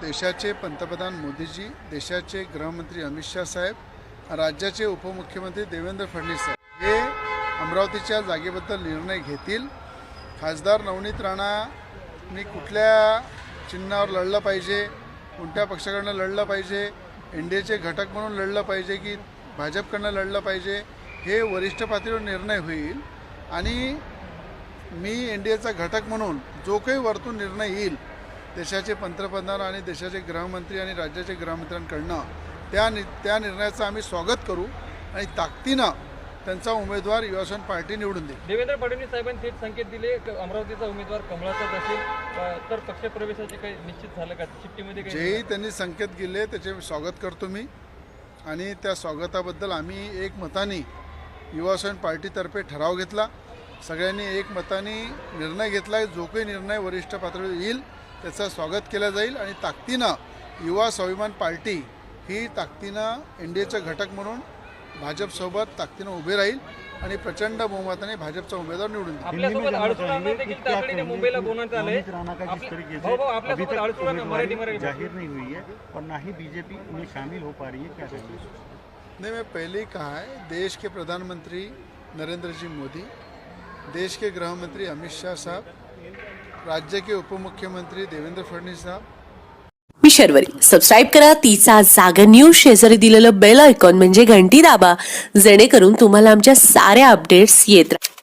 देशाचे पंतप्रधान मोदीजी देशाचे गृहमंत्री अमित शाह साहेब राज्याचे उपमुख्यमंत्री देवेंद्र फडणवीस साहेब. हे अमरावतीच्या जागेबद्दल निर्णय घेतील. खासदार नवनीत राणांनी कुठल्या चिन्हावर लढलं पाहिजे कोणत्या पक्षाकडनं लढलं पाहिजे एन डी एचे घटक म्हणून लढलं पाहिजे की भाजपकडनं लढलं पाहिजे हे वरिष्ठ पातळीवर निर्णय होईल. आणि मी एन डी एचा घटक म्हणून जो काही वरतून निर्णय येईल देशाचे पंतप्रधान आणि देशाचे गृहमंत्री आणि राज्याचे गृहमंत्र्यांकडनं त्या नि त्या निर्णयाचं आम्ही स्वागत करू आणि ताकदीनं त्यांचा उमेदवार युवासन पार्टी निवडून देईल. देवेंद्र फडणवीस साहेबांनी थेट संकेत दिले अमरावतीचा उमेदवार कमळाचाच असेल तर पक्षप्रवेशाचे काही निश्चित झालं का? चिठ्ठीमध्ये काही जेही त्यांनी संकेत दिले त्याचे स्वागत करतो मी. आणि त्या स्वागताबद्दल आम्ही एक मताने युवासन पार्टीतर्फे ठराव घेतला. सगळ्यांनी एक मताने निर्णय घेतला आहे जो काही निर्णय वरिष्ठ पातळीवर येईल त्याचं स्वागत केलं जाईल आणि ताकदीनं युवा स्वाभिमान पार्टी ही ताकदीनं एन डी एचं घटक म्हणून भाजपसोबत ताकदीनं उभे राहील आणि प्रचंड बहुमताने भाजपचा उमेदवार निवडून जाहिर नहीं हुई है और ना ही बीजेपी में शामिल हो पा रही है क्या कहेंगे नहीं मैं पहले ही कहा है देश के प्रधानमंत्री नरेंद्र जी मोदी देश के गृह मंत्री अमित शाह साहब राज्य के उपमुख्यमंत्री देवेंद्र फडणवीस साहब। मी शर्वरी. सबस्क्राईब करा. तिचा जागा न्यूज शेजारी दिलेलं बेल आयकॉन म्हणजे घंटी दाबा. जेणेकरून तुम्हाला आमच्या साऱ्या अपडेट्स येत राहतील